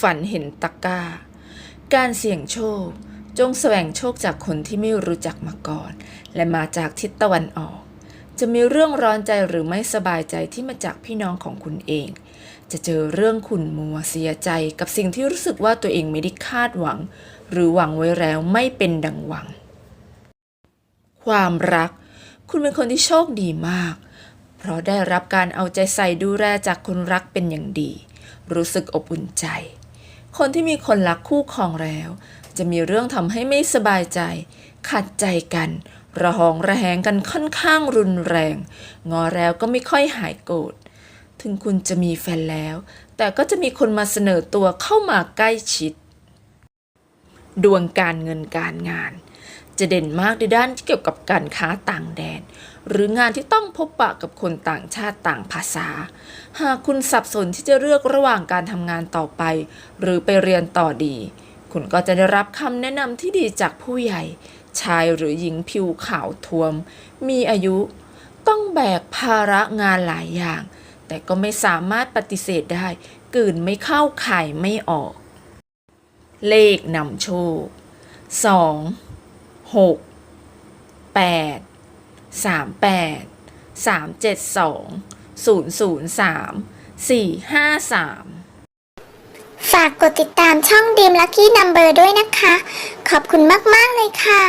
ฝันเห็นตะกร้า การเสี่ยงโชค จงแสวงโชคจากคนที่ไม่รู้จักมาก่อน และมาจากทิศตะวันออก จะมีเรื่องร้อนใจหรือไม่สบายใจที่มาจากพี่น้องของคุณเอง จะเจอเรื่องขุ่นมัวเสียใจกับสิ่งที่รู้สึกว่าตัวเองไม่ได้คาดหวัง หรือหวังไว้แล้วไม่เป็นดังหวัง ความรัก คุณเป็นคนที่โชคดีมาก เพราะได้รับการเอาใจใส่ดูแลจากคนรักเป็นอย่างดีรู้สึกอบอุ่นใจ คนที่มีคนรักคู่ครองแล้ว จะมีเรื่องทำให้ไม่สบายใจ ขัดใจกัน ระหองระแหงกันค่อนข้างรุนแรง งอแล้วก็ไม่ค่อยหายโกรธถึงคุณจะมีแฟนแล้ว แต่ก็จะมีคนมาเสนอตัวเข้ามาใกล้ชิด ดวงการเงินการงาน จะเด่นมากในด้านเกี่ยวกับการค้าต่างแดน หรืองานที่ต้องพบปะกับคนต่างชาติต่างภาษา หากคุณสับสนที่จะเลือกระหว่างการทำงานต่อไป หรือไปเรียนต่อดี คุณก็จะได้รับคำแนะนำที่ดีจากผู้ใหญ่ ชายหรือหญิงผิวขาวท้วม มีอายุ ต้องแบกภาระงานหลายอย่าง แต่ก็ไม่สามารถปฏิเสธได้กืนไม่เข้าไข่ไม่ออก เลขนำโชคสองหกแปดสามแปดสามเจ็ดสองศูนย์ศูนย์สามสี่ห้าสามฝากกดติดตามช่องดีมลั c กี้นัมเบอร์ด้วยนะคะ ขอบคุณมาก ๆ เลยค่ะ